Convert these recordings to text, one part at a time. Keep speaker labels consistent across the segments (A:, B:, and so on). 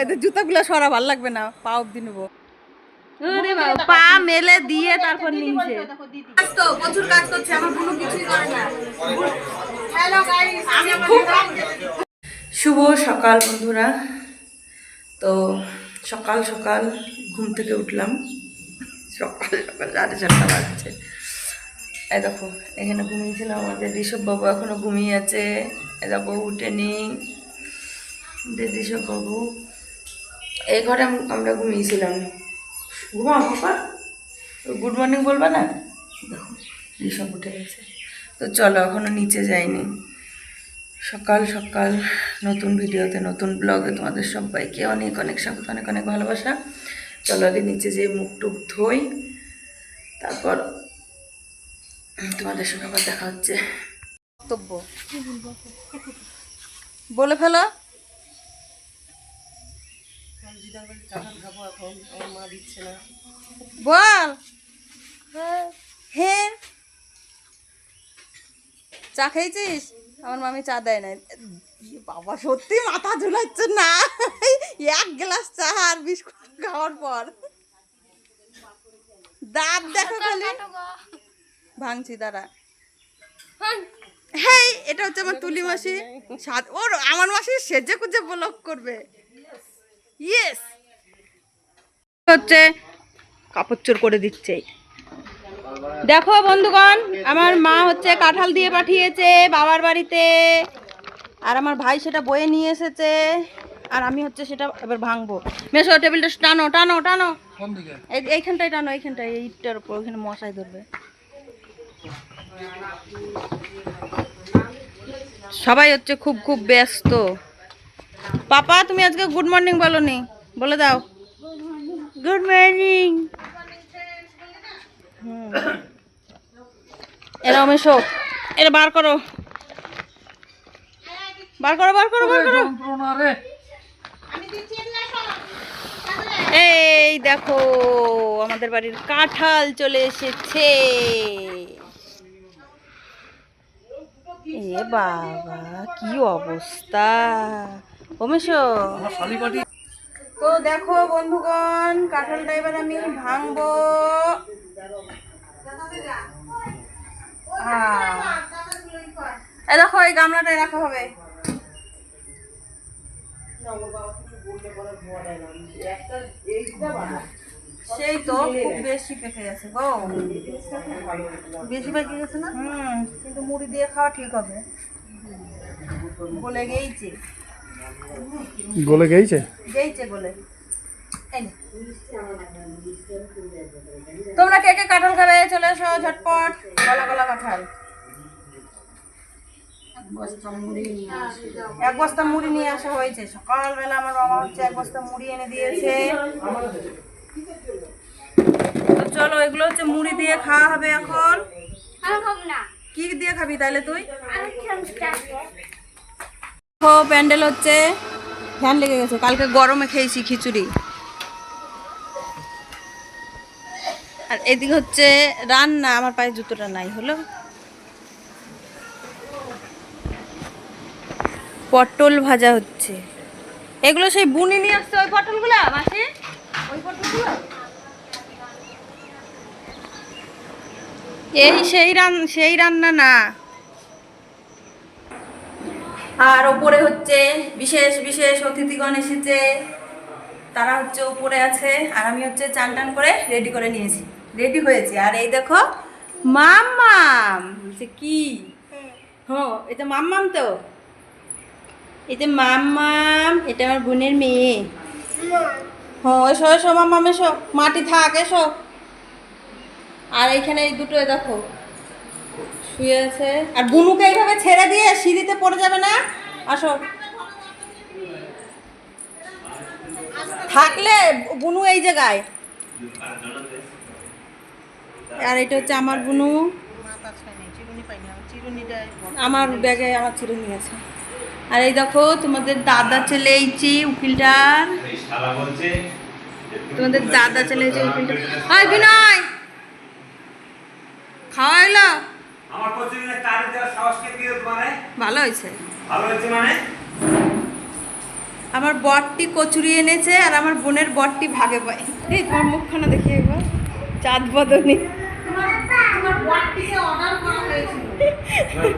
A: এদের জুতাগুলো সরা ভালো লাগবে না পা অব্দি নেব। পা মেলে দিয়ে তারপর নিচে। প্রচুর কাজ করছে আমার কোনো কিছুই করে না। হ্যালো গাইস আমি শুভ সকাল বন্ধুরা। তো সকাল সকাল ঘুম থেকে উঠলাম। সকাল সকাল সাড়ে চারটা বাজছে। এই দেখো এখানে ঘুমিয়েছিলাম আমাদের ঋষভ বাবু এখনও ঘুমিয়ে আছে। এই দেখো উঠেনি ঋষভ বাবু। এই ঘরে আমরা ঘুমিয়েছিলাম। ঘুমাও বাবা গুড মর্নিং বলবা না? দেখো ঋষভ উঠে গেছে। তো চলো, এখনও নিচে যাইনি। সকাল সকাল, নতুন ভিডিওতে, নতুন ব্লগে তোমাদের সবাইকে অনেক অনেক স্বাগত, অনেক অনেক ভালোবাসা। চলো, আগে নিচে যেয়ে মুখ টুক ধোই। তারপর তোমাদের সঙ্গে আবার দেখা হচ্ছে। বক্তব্য। বলে ফেলো। বল। হ্যাঁ চা খেয়েছিস? আমার মামি চা দেয় না ইয়ে বাবা সত্যি মাথা ঝুলাচ্ছে না। এক গ্লাস চা আর বিস্কুট খাওয়ার পর। দাঁত দেখো খালি। ভাঙছি দাঁড়া। হ্যাঁ এটা হচ্ছে আমার তুলি মাসি। ওর আমার মাসি সেজে কুজে ব্লক করবে। ইয়েস হচ্ছে কাপড় চোর করে দিচ্ছে। দেখো বন্ধুগণ আমার মা হচ্ছে কাঁঠাল দিয়ে পাঠিয়েছে বাবার বাড়িতে। আর আমার ভাই সেটা বয়ে নিয়ে এসেছে। আর আমি হচ্ছে সেটা এবার ভাঙবো। মেশো টেবিলটা টানো টানো টানো। এই এইখানটায় টানো এইখানটায় এইটার উপর ওইখানে মশাই ধরবে। সবাই হচ্ছে খুব খুব ব্যস্ত। পাপা তুমি আজকে গুড মর্নিং বলো নি বলে দাও গুড মর্নিং এরা মেশো। এটা বার করো। বার করো বার করো বার করো। এই দেখো আমাদের বাড়ির কাঁঠাল চলে এসেছে। এ বাবা কি অবস্থা। ওমেশো। তো দেখো বন্ধুগণ কাঁঠালটা এবার আমি ভাঙবো। দেখো এই গামলাটায় রাখা হবে। সেই তো খুব বেশি পেকে গেছে গো। বেশি পেকে গেছে না? হুম কিন্তু মুড়ি দিয়ে খাওয়া ঠিক হবে। বলে গেইছে।
B: গলে গেছে
A: গেইছে বলে তোমরা কে কে কাঁঠাল খাবে? চলে এসো ঝটপট। গলা গলা কাঁঠাল। এক বস্তা মুড়ি নিয়ে আসা হয়েছে। সকালবেলা আমার বাবা হচ্ছে এক বস্তা মুড়ি এনে দিয়েছে। তো চলো এগুলো হচ্ছে মুড়ি দিয়ে খাওয়া হবে এখন। কি দিয়ে খাবি তাহলে তুই? দেখো, প্যান্ডেল হচ্ছে। ফ্যান লেগে গেছে, কালকে গরমে খেয়েছি খিচুড়ি। আর এদিকে হচ্ছে রান্না, আমার পায়ে জুতোটা নাই, হলো। পটল ভাজা হচ্ছে। এগুলো সেই বুনি নিয়ে আসছে ওই পটলগুলো, মাসি? ওই পটলগুলো? এই সেই রান, সেই রান্না না। আর ওপরে হচ্ছে বিশেষ বিশেষ অতিথিগণ এসেছে। তারা হচ্ছে উপরে আছে আর আমি হচ্ছে চান টান করে রেডি করে নিয়েছি। রেডি হয়েছে। আর এই দেখো, মাম্মাম বলছে কি? হ্যাঁ এটা মাম্মাম তো? এটা মাম্মাম, এটা আমার বোনের মেয়ে। হ্যাঁ এসো এসো মাম্মাম, এসো। মাটি থাক, এসো। আর এইখানে এই দুটো দেখো। শুয়ে আছে। আর বুনুকে এইভাবে ছেড়ে দিয়ে সিঁড়িতে পড়ে যাবে না? আসো। থাকলে বুনু এই জায়গায়। আর এটা হচ্ছে আমার বুনু আমার ব্যাগে আমার চিরুনি আছে। আর এই দেখো, তোমাদের দাদা চলে এইছি উকিলটার তোমাদের দাদা চলে এসেছে উকিলটার বিনয়! খাওয়া এলো
C: আমার প্রতিদিনের কাজে দেওয়ার সাহস কে তোমারে
A: ভালো হয়েছে।
C: ভালো হয়েছে মানে?
A: আমার বরটি কচুরি এনেছে আর আমার বোনের বরটি ভাগে পায়। এই তোমার মুখখানা দেখি একবার। চাঁদ বদনি।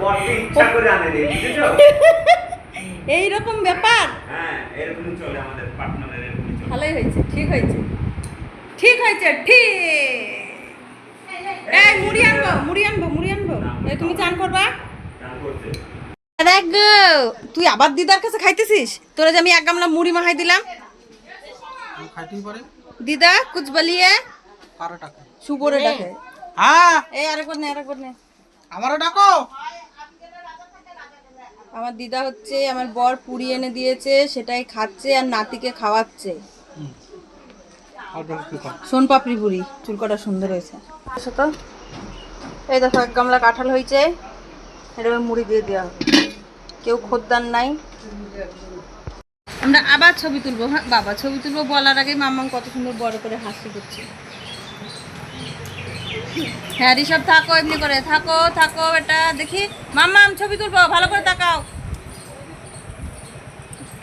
C: বরকে ইচ্ছা করে আনেনি, বুঝেছ?
A: এইরকম ব্যাপার?
C: হ্যাঁ, এরকমই চলে আমাদের পার্টনারের এরকমই চলে।
A: ভালোই হয়েছে ঠিক হয়েছে। ঠিক হয়েছে ঠিক। এই মুড়ি আনব মুড়ি আনব মুড়ি আনব। এই তুমি চান করবা? দেখ তুই আবার দিদার কাছে খাইতেছিস? তোরা যে আমি এক গামলা মুড়ি মাহাই দিলাম। দিদা কুছ বলিয়ে
D: কারও
A: সুপরে ডাকে।
D: হ্যাঁ
A: এই আরেকবার নে আরেকবার নে।
D: আমারও ডাকো।
A: আমার দিদা হচ্ছে আমার বর পুরি এনে দিয়েছে সেটাই খাচ্ছে আর নাতিকে খাওয়াচ্ছে। সোন পাপড়ি পুরি চুলকটা সুন্দর হয়েছে। তো। এই দেখো এক গামলা কাঁঠাল হয়েছে। এটা মুড়ি দিয়ে দেওয়া হবে কেউ খদ্দার নাই। আমরা আবার ছবি তুলবো হ্যাঁ? বাবা ছবি তুলবো বলার আগে মাম্মাম কত সুন্দর বড় করে হাসি করছে। হ্যাঁ ঋষভ থাকো এমনি করে। থাকো থাকো এটা দেখি। মাম্মাম ছবি তুলবো ভালো করে তাকাও।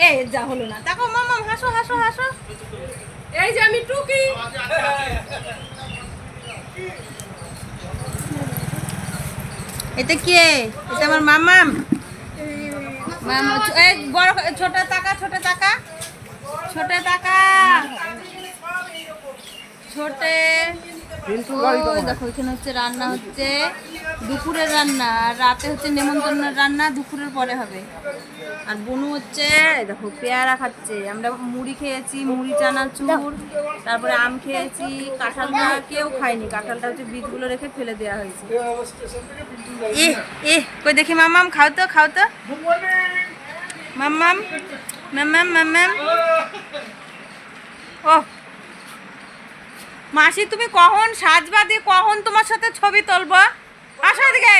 A: এ যা হলো না। তাকাও মাম্মাম হাসো হাসো হাসো। এই যে আমি টুকি। এটা কে? এটা আমার মামাম। মামা, এই বড়, ছোট টাকা ছোট টাকা। ছোট টাকা। ছোটে। দেখো এখানে হচ্ছে রান্না হচ্ছে দুপুরের রান্না আর রাতে হচ্ছে নেমন্তন্নের রান্না দুপুরের পরে হবে। আর বনু হচ্ছে দেখো পেয়ারা খাচ্ছে। আমরা মুড়ি খেয়েছি মুড়ি চানাচুর তারপরে আম খেয়েছি কাঁঠালটা কেউ খায়নি। কাঁঠালটা হচ্ছে বীজগুলো রেখে ফেলে দেওয়া হয়েছে। এ এ কই দেখি মামাম খাও তো খাও তো। মাম্মাম মাম্মাম মাম্মাম। ও মাসি তুমি কখন সাজবা দিয়ে কখন তোমার সাথে ছবি তুলবো? আসো এদিকে।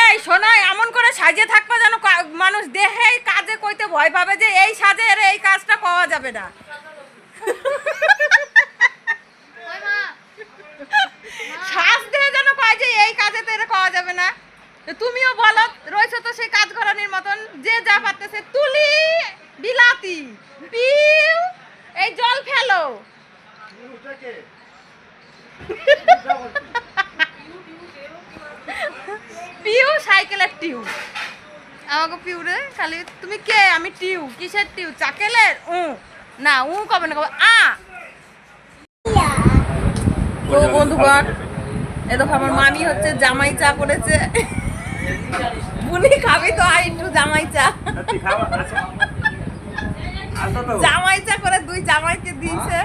A: এই শোনো এমন করে সাজে থাকবে যেন কা- মানুষ দেহে কাজে কইতে ভয় পাবে যে এই সাজে এর এই কাজটা পাওয়া যাবে না। শ্বাস দিয়ে যেন কয় যে এই কাজে তো এটা পাওয়া যাবে না। তুমিও বলো, রয়েছে তো সেই কাজ করানির মতন, যে যা পারতেছে তুলি, বিলাতি, পিউ, এই জল ফেলো। পিউ সাইকেলের টিউ। আমাকে পিউ রে, খালি তুমি কে? আমি টিউ। কিসের টিউ? চাকেলের? উ। না, উ কবে না কবে? আ। তো বন্ধুগণ, এ দেখো আমার মামি হচ্ছে জামাই চা করেছে। বুনি খাবি তো আর একটু জামাই চা। জামাই চা করে দুই জামাইকে দিয়েছে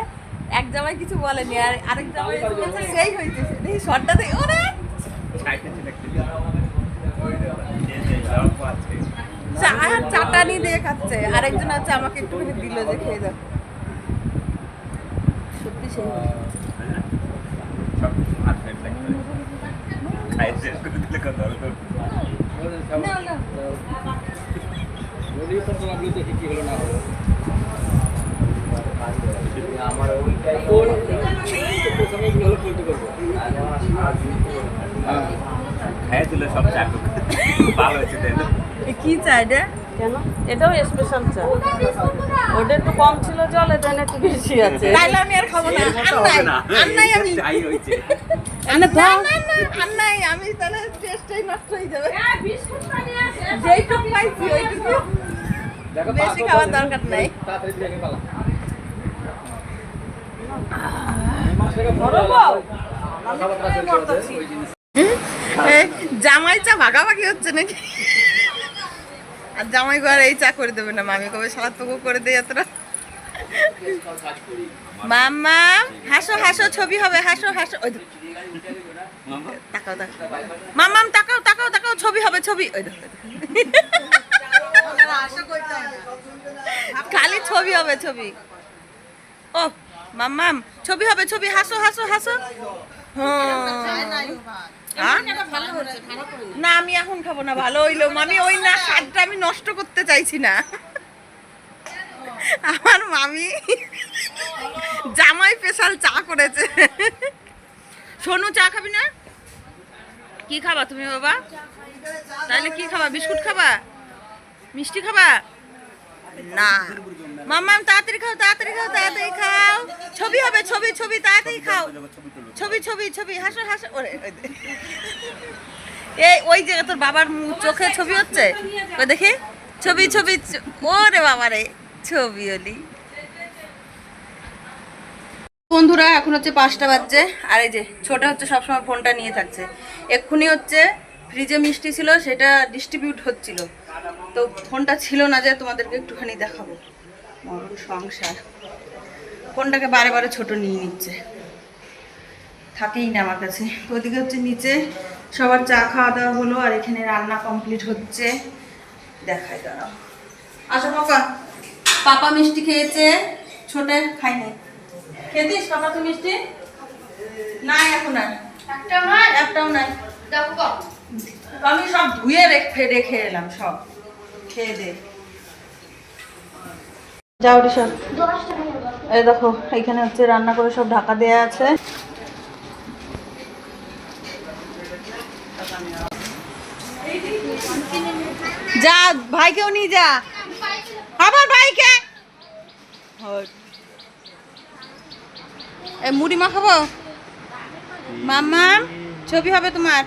A: এক জামাই কিছু বলেনি, আর আরেক জামাই সেই হইতেছে দেখি শর্টটা দেখি ওরে
C: আছে।
A: খাচ্ছে আরেকজন হচ্ছে আমাকে একটুখানি দিল যে খেয়ে দাও সত্যি সেই? কি
E: কেন? এটাও স্পেশাল চা। ওটা একটু কম ছিল জল এটা না একটু বেশি আছে।
A: তাইলে আমি আর খাব না। আর নাই আমি
C: চাই।
A: না না না আর নাই আমি তাহলে টেস্টটাই নষ্ট হয়ে যাবে। যেইটুকু পাইছি ওইটুকু বেশি খাওয়ার দরকার নাই। জামাই চা ভাগাভাগি হচ্ছে নাকি? আর জামাই ঘর এই চা করে দেবে না মামি কবে সারা তোকে করে দেয় এতটা? মাম্মা, হাসো হাসো, ছবি হবে, হাসো হাসো। তাকাও তাকাও। মাম্মাম তাকাও তাকাও তাকাও, ছবি হবে, ছবি। ওই। খালি ছবি হবে, ছবি। ও মাম্মাম ছবি হবে, ছবি। হাসো হাসো হাসো। হ্যাঁ। না, আমি এখন খাব না। ভালো হইল। মামি ওই না, স্বাদটা আমি নষ্ট করতে চাইছি না। আমার মামি জামাই স্পেশাল চা করেছে। সোনু, চা খাবি না? কি খাবা তুমি বাবা? তাহলে কি খাবা, বিস্কুট খাবা? মিষ্টি খাবা? না। মাম্মাম তাড়াতাড়ি খাও তাড়াতাড়ি খাও তাড়াতাড়ি খাও। ছবি হবে, ছবি ছবি, তাড়াতাড়ি খাও। ছবি ছবি ছবি, হাসো হাসো। ওরে। এই, ওই জায়গা তোর বাবার মুখ, চোখে ছবি হচ্ছে? দেখি। ছবি ছবি ওরে বাবারে। ছবি হলি বন্ধুরা, এখন হচ্ছে পাঁচটা বাজছে। আর এই যে, ছোট হচ্ছে সবসময় ফোনটা নিয়ে থাকছে। এক্ষুনি হচ্ছে ফ্রিজে মিষ্টি ছিল, সেটা ডিস্ট্রিবিউট হচ্ছিল। তো ফোনটা ছিল না যে, তোমাদেরকে একটুখানি দেখাবো। সংসার। ফোনটাকে বারে বারে ছোট নিয়ে নিচ্ছে। থাকেই না আমার কাছে। ওদিকে হচ্ছে নিচে সবার চা খাওয়া দাওয়া হলো, আর এখানে রান্না কমপ্লিট হচ্ছে। দেখাই দাঁড়াও। আসো পাপা পাপা মিষ্টি খেয়েছে ছোটে খাইনি খেতিস পাপা তো মিষ্টি? নাই এখন আর। একটাও নাই? একটাও নাই। দেখো আমি সব ধুয়ে রেখে রেখে এলাম সব। খেয়ে দে। যাও সব এই দেখো এখানে হচ্ছে রান্না করে সব ঢাকা দেয়া আছে। যা ভাইকেও নিয়ে যা। ভাইকে এ মুড়ি মাখাবো? মাম্মা ছবি হবে তোমার।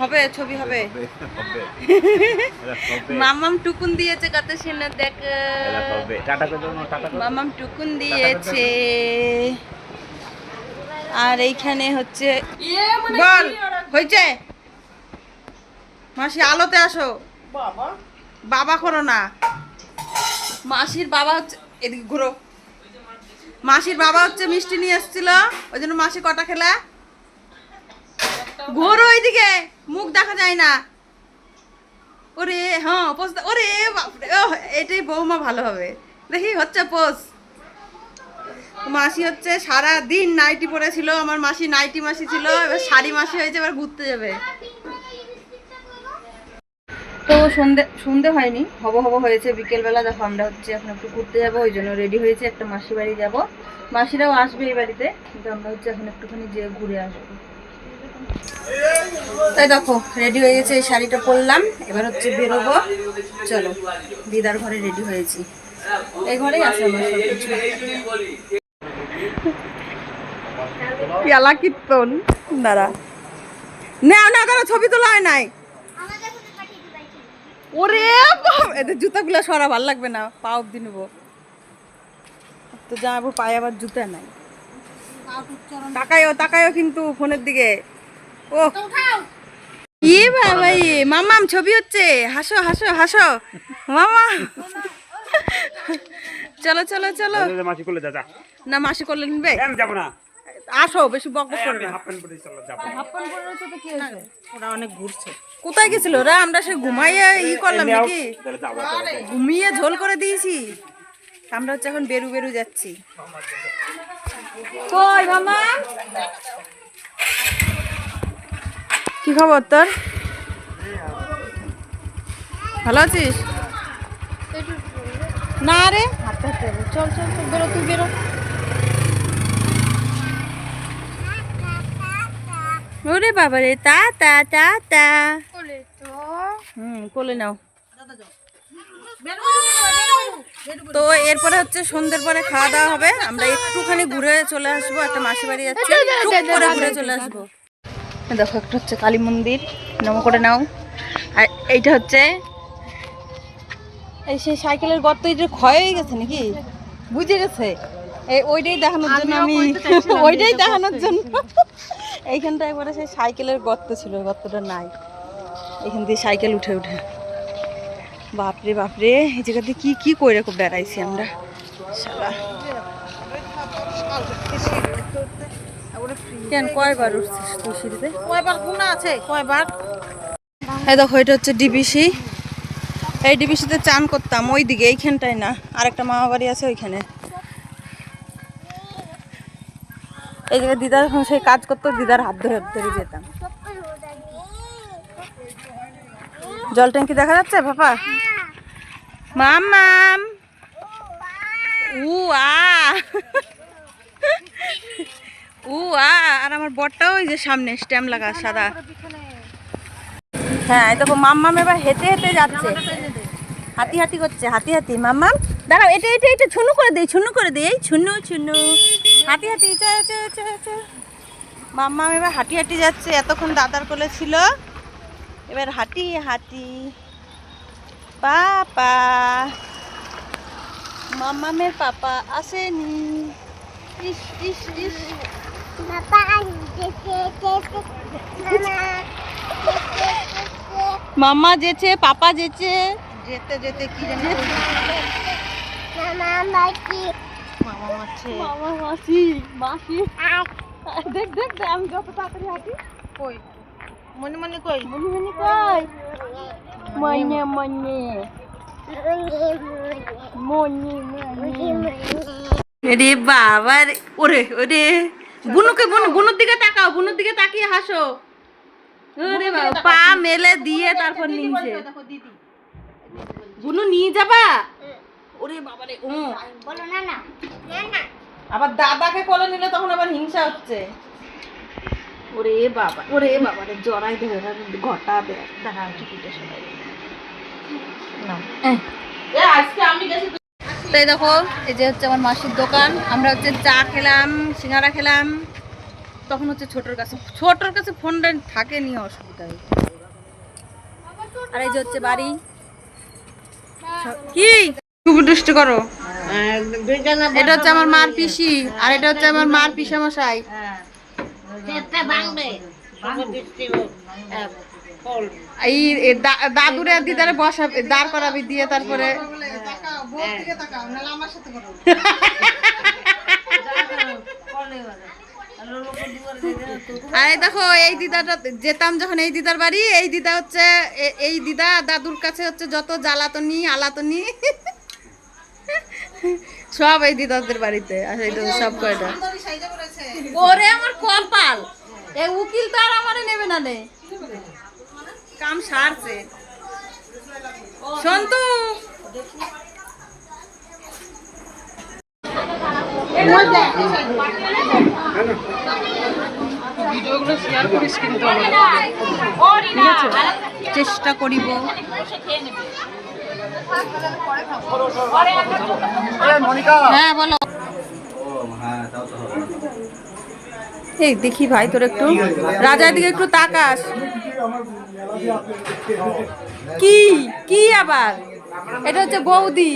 A: হবে ছবি হবে। মাম্মাম টুকুন দিয়েছে কত সুন্দর দেখ। মামাম টুকুন দিয়েছে। আর এইখানে হচ্ছে বল হয়েছে? মাসি আলোতে আসো।
E: বাবা।
A: বাবা করো না। মাসির বাবা হচ্ছে এদিকে ঘুরো। মাসির বাবা হচ্ছে মিষ্টি নিয়ে এসেছিল, ওই জন্য মাসি কটা খেলা? ঘোরো ওইদিকে, মুখ দেখা যায় না। ওরে হ্যাঁ দে- ওরে এটাই বৌমা ভালো হবে। দেখি, হচ্ছে পোষ মাসি হচ্ছে সারা দিন নাইটি পরেছিল, আমার মাসি নাইটি মাসি ছিল, এবার শাড়ি মাসি হয়েছে, এবার ঘুরতে যাবে। তো সন্ধে সন্ধে হয়নি, হব হব হয়েছে, বিকেলবেলা দেখো আমরা হচ্ছে এখন একটু ঘুরতে যাব, ওই জন্য রেডি হয়েছে, একটা মাসি বাড়ি যাব। মাসিরাও আসবে এই বাড়িতে, কিন্তু আমরা হচ্ছে এখন একটুখানি যেয়ে ঘুরে আসব। তাই দেখো রেডি হয়ে গেছে, এই শাড়িটা পরলাম, এবার হচ্ছে বেরোবো। চলো, দিদার ঘরে রেডি হয়েছি। এই ঘরেই আছে আমার সব কিছু কীর্তন, দাঁড়া। না না দাঁড়া, ছবি তোলা হয় নাই। ওরে এদের জুতাগুলো সরা ভালো লাগবে না পা অব্দি নেব। তো জামাবো পায়ে আবার জুতা নাই। তাকায়ও তাকায়ও কিন্তু ফোনের দিকে। ও ইয়ে বাবা ইয়ে মামাম ছবি হচ্ছে। হাসো হাসো হাসো। মামা চলো চলো চলো।
C: মাসি করলে
A: না মাসি করলে নিবে?
C: যাব না?
A: আসো বেশি বক বক করো না।
C: হাফ প্যান্ট পরে চলো যাব।
E: ওরা অনেক ঘুরছে।
A: কোথায় গেছিল ওরা? আমরা সে ঘুমাইয়ে ই করলাম নাকি। ঘুমিয়ে ঝোল করে দিয়েছি। আমরা হচ্ছে এখন বেরু বেরু যাচ্ছি। কই মামা? কি খবর তোর? ভালো আছিস? না রে। হাঁটতে চল চল চল বেরো তুই বেরো। ওরে বাবা রে তা তা তা তা। কোলে তো। হুম কোলে নাও। তো এরপরে হচ্ছে সন্ধ্যের পরে খাওয়া দাওয়া হবে। আমরা একটুখানি ঘুরে চলে আসব একটা মাসি বাড়ি যাচ্ছি। করে ঘুরে চলে আসব। দেখো একটা হচ্ছে কালী মন্দির। নম করে নাও। আর এইটা হচ্ছে এই সেই সাইকেলের গর্ত এটা ক্ষয় হয়ে গেছে নাকি? বুঝে গেছে? এই ওইটাই দেখানোর জন্য আমি ওইটাই দেখানোর জন্য। এইখানটা একবারে সেই সাইকেলের গর্ত ছিল গর্তটা নাই। এখান দিয়ে সাইকেল উঠে উঠে। বাপরে বাপরে এই জায়গাতে কি কি করে খুব বেড়াইছি আমরা। শালা। কেন কয়বার উঠছিস তুই সিঁড়িতে?
E: কয়বার গুণা আছে কয়বার?
A: এই দেখো এটা হচ্ছে ডিবিসি। এই ডিবিসিতে চান করতাম ওই দিকে এইখানটায় না। আরেকটা মামা বাড়ি আছে ওইখানে। এই জায়গায় দিদার যখন সেই কাজ করতো, দিদার হাত ধরে ধরে যেতাম। জল ট্যাঙ্কি দেখা যাচ্ছে, পাপা? মাম উ, আ। উ, আ। আর আমার বরটাও ওই যে সামনে, স্ট্যাম্প লাগা, সাদা। হ্যাঁ দেখো মাম্মাম এবার হেঁটে হেঁটে যাচ্ছে। হাতি হাতি করছে, হাতি হাতি। মাম্মাম দাঁড়াও, এটা এটা এটা, ছুনু করে দেই, ছুনু করে দেই, এই ছুনু ছুনু। হাতি হাতি চ চ চ চ মাম্মাম এবার হাঁটি হাঁটি যাচ্ছে এতক্ষণ দাদার কোলে ছিল। এবার হাঁটি হাঁটি। পাপা। মাম্মামের পাপা আসেনি। ইস ইস ইস। মাম্মা যেছে পাপা যেছে যেতে যেতে কি জানি মামা মারছে
E: মামা মাসি মাসি। দেখ দেখ দেখ, আমি যত তাড়াতাড়ি হাঁটি।
A: কই? মনে মনে কই?
E: মনি মনি কই? মনে মনে মনি। মনি
A: রে বাবা রে ওরে ওরে। বুনুকে বুনু বুনুর দিকে তাকাও বুনুর দিকে তাকিয়ে হাসো। ওরে বাবা পা মেলে দিয়ে তারপর নিচে। বুনু নিয়ে যাবা? ওরে আবার দাদাকে কোলে নিলে তখন আবার হিংসা হচ্ছে। ওরে বাবা ওরে বাবা রে জড়াই দেবে ঘটা দেবে দাঁড়া টিকিটে সবাই আজকে আমি গেছি তাই দেখো এই যে হচ্ছে আমার মাসির দোকান। আমরা হচ্ছে চা খেলাম সিঙ্গারা খেলাম। তখন হচ্ছে ছোটর কাছে ছোটর কাছে ফোনটা থাকে নিয়ে অসুবিধা হয় আর এই যে হচ্ছে বাড়ি। কি? খুব দুষ্ট করো। এটা হচ্ছে আমার মার পিসি আর এটা হচ্ছে আমার মার পিসা মশাই এই দা- দাদুরে দিদারে বসাবে দাঁড় করাবি দিয়ে তারপরে আরে দেখো এই দিদাটা যেতাম যখন এই দিদার বাড়ি এই দিদা হচ্ছে এ- এই দিদা দাদুর কাছে হচ্ছে যত জ্বালাতনি আলাতনি। সব এই দিদাদের বাড়িতে আর সব কয়টা। ওরে আমার কপাল। এই উকিল তো আর আমারে নেবে না নে। কাম সারছে। সন্তু।
E: ভিডিওগুলো শেয়ার করিস কিন্তু
A: চেষ্টা করিব। হ্যাঁ বলো। এই দেখি ভাই, তোর একটু। রাজার দিকে একটু তাকাস। কি? কি আবার? এটা হচ্ছে বৌদি।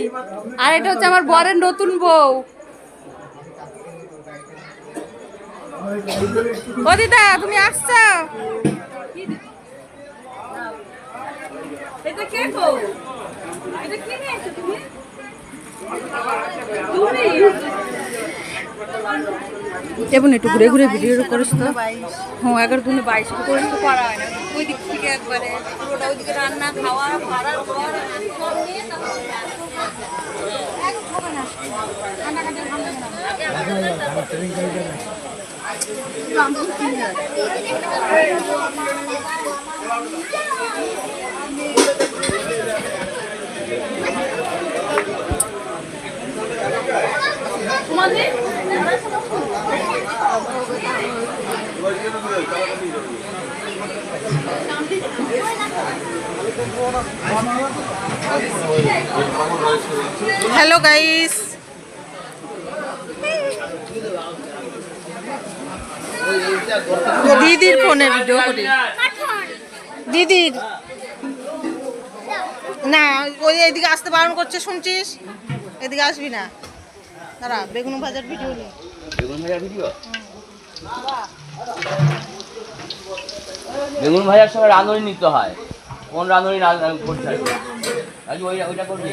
A: আর এটা হচ্ছে আমার বরের নতুন বউ। ও তুমি আসছো? এটা কে গো? এটা কে নিয়েছো তুমি? এবং একটু ঘুরে ঘুরে ভিডিও করিস তো। হ্যাঁ এগারো দিনে বাইশ করিস তো করা হয় না। ওই দিক থেকে একবারে। পুরোটা ওইদিকে রান্না খাওয়া ঘর সব নিয়ে হ্যালো গাইস দিদির ফোনে ভিডিও করি। দিদির। না ওই এদিকে আসতে বারণ করছে শুনছিস? এদিকে আসবি না। দাঁড়া বেগুন ভাজার ভিডিও নিয়ে।
C: বেগুন ভাজার ভিডিও বেগুন ভাজার সময় রাঁধুনি নিতে হয়। কোন রাঁধুনি করতে হয়? আজকে ওইটা ওইটা করবি?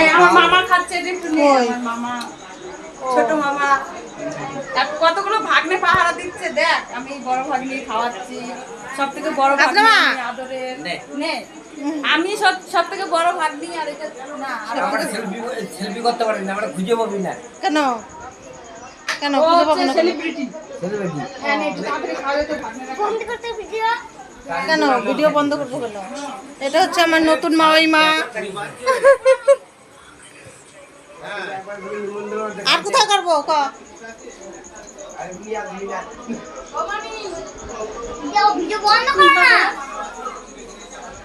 A: এই আমার মামা খাচ্ছে একটু নে আমার মামা ছোট মামা। কতগুলো ভাগ্নে পাহারা দিচ্ছে দেখ আমি বড় ভাগ্নে খাওয়াচ্ছি সব থেকে বড় ভাগ্নে আমি আদরের নে। আমি সব সব থেকে বড় ভাগ্নি আর এটা না
F: আমরা সেলফি সেলফি করতে পারি না আমরা খুঁজে পাবি না।
A: কেন?
D: কেন? খুঁজে পাবো না কেন? ভিডিও? বন্ধ করব কেন? এটা হচ্ছে আমার নতুন মাওই মা। আর কোথায় করব? ক
F: ভিডিও বন্ধ করো না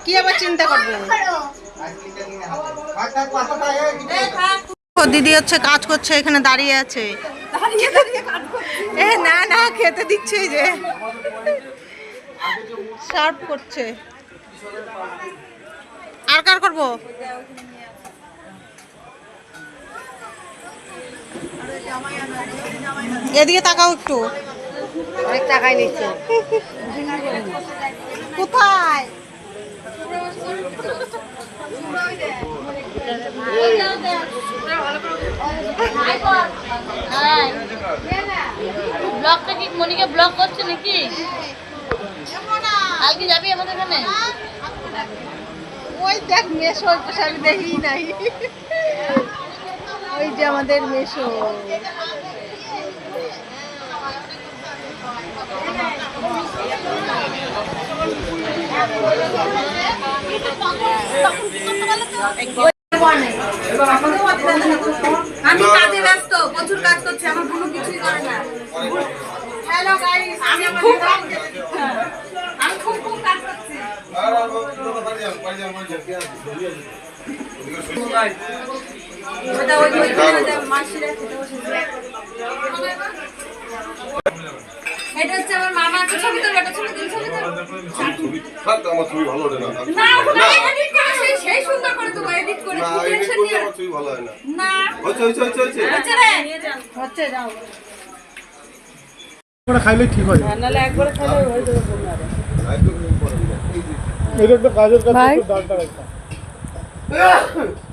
D: কি আবার চিন্তা করবে? ও দিদি হচ্ছে কাজ করছে এখানে দাঁড়িয়ে আছে। এ না না খেতে দিচ্ছে এই যে। সার্ভ করছে। আর কার করব? এদিকে তাকাও একটু।
E: অনেক টাকাই নিচ্ছে।
D: কোথায়?
E: ব্লগটা কি মনিকে ব্লগ করছে নাকি? কালকে যাবি আমাদের এখানে?
D: ওই দেখ দেখি নাই। ওই যে আমাদের মেশো।
A: আমি কাজে ব্যস্ত প্রচুর কাজ করছি আমার কোনো কিছুই করে না। হ্যালো গাইস আমি খুব আমি খুব খুব কাজ করছি। ওটা ওই ওইখানে ওই যে মাসিরা খেতে বসেছে এটা হচ্ছে আমার মামা একটা ছবি তোর একটা ছবি তোর ছবি তোর
G: আমার ছবি ভালো ওঠে না।
A: না ওটা এডিট করে সেই সেই সুন্দর করে দেবো এডিট করে
G: না
A: তুই
G: করলে আমার ছবি ভালো হয় না।
A: না।
G: হচ্ছে হচ্ছে হচ্ছে হচ্ছে।
A: হচ্ছে রে।
D: হচ্ছে যাও।
B: করে খাইলে ঠিক হয়
E: নাহলে একবারে হয়ে যাবে।
B: এটা একটা কাজের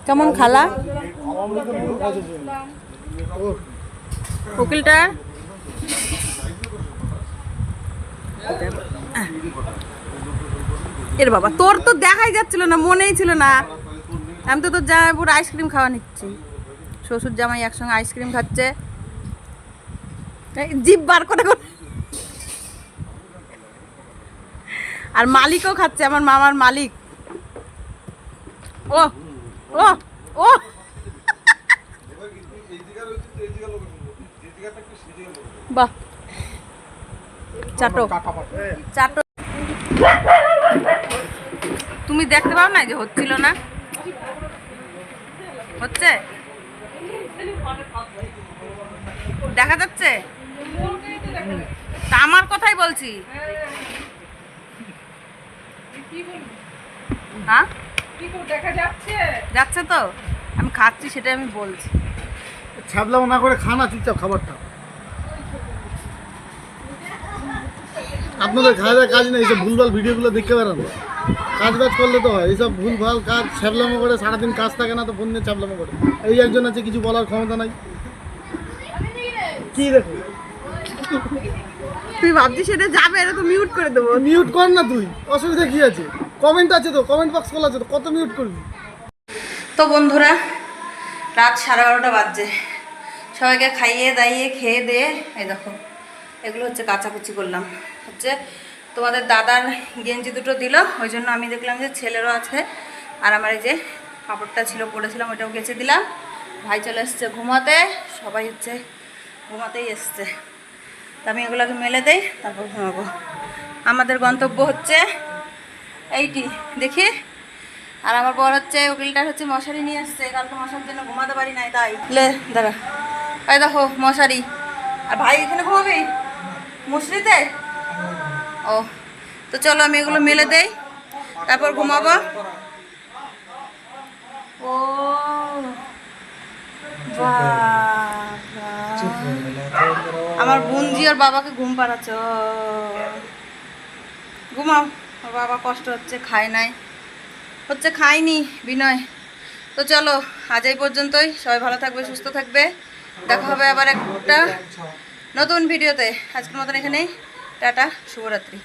A: কেমন খালা? উকিলটা? এর বাবা, তোর তো দেখাই যাচ্ছিল না, মনেই ছিল না। আমি তো তোর জামাই পুরো আইসক্রিম খাওয়া নিচ্ছি। শ্বশুর জামাই একসঙ্গে আইসক্রিম খাচ্ছে। জিভ বার করে। আর মালিকও খাচ্ছে, আমার মামার মালিক। ও ও ও। বাহ। চাটো চাটো তুমি দেখতে পাও না যে হচ্ছিল না? হচ্ছে? দেখা যাচ্ছে? তা আমার কথাই বলছি। হ্যাঁ? যাচ্ছে তো? আমি খাচ্ছি সেটাই আমি বলছি।
B: ছ্যাবলাও না করে খানা চুপচাপ খাবারটা। আপনাদের খাওয়া কাজ নেই এইসব ভুলভাল ভিডিওগুলো দেখতে পারেন। কাজ বাজ করলে তো হয় এইসব ভুলভাল কাজ ছ্যাবলামো করে সারাদিন কাজ থাকে না তো ফোন নিয়ে ছ্যাবলামো করে। এই একজন আছে কিছু বলার ক্ষমতা নাই। কি দেখো?
A: তুই ভাবছিস সেটা যাবে এটা তো মিউট করে দেবো।
B: মিউট কর না তুই অসুবিধা কি আছে? কমেন্ট আছে তো কমেন্ট বক্স খোলা আছে তো কত মিউট করবি?
A: তো বন্ধুরা রাত সাড়ে বারোটা বাজছে। সবাইকে খাইয়ে দাইয়ে খেয়ে দিয়ে, এই দেখো, এগুলো হচ্ছে কাচাকুচি করলাম। হচ্ছে তোমাদের দাদার গেঞ্জি দুটো দিল, ওই জন্য আমি দেখলাম যে ছেলেরও আছে, আর আমার এই যে কাপড়টা ছিল, পরেছিলাম ওটাও গেছে দিলাম। ভাই চলে এসছে ঘুমাতে, সবাই হচ্ছে ঘুমাতেই এসছে। তা আমি এগুলোকে মেলে দেই, তারপর ঘুমাবো। আমাদের গন্তব্য হচ্ছে এইটি, দেখি। আর আমার বর হচ্ছে, উকিলটার হচ্ছে মশারি নিয়ে আসছে কালকে মশার জন্য ঘুমাতে পারি নাই, তাই। লে, দাঁড়া। এই দেখো মশারি। আর ভাই এখানে ঘুমাবি? মুসরিতে ও তো চলো আমি এগুলো মেলে দেই তারপর ঘুমাবো। ও। আমার বোনজি আর বাবাকে ঘুম পাড়াচ্ছ ঘুমাও বাবা কষ্ট হচ্ছে খায় নাই। হচ্ছে খাইনি বিনয়। তো চলো আজ এই পর্যন্তই সবাই ভালো থাকবে সুস্থ থাকবে। দেখা হবে আবার একটা নতুন ভিডিওতে। আজকের মতন এখানেই। টাটা শুভরাত্রি।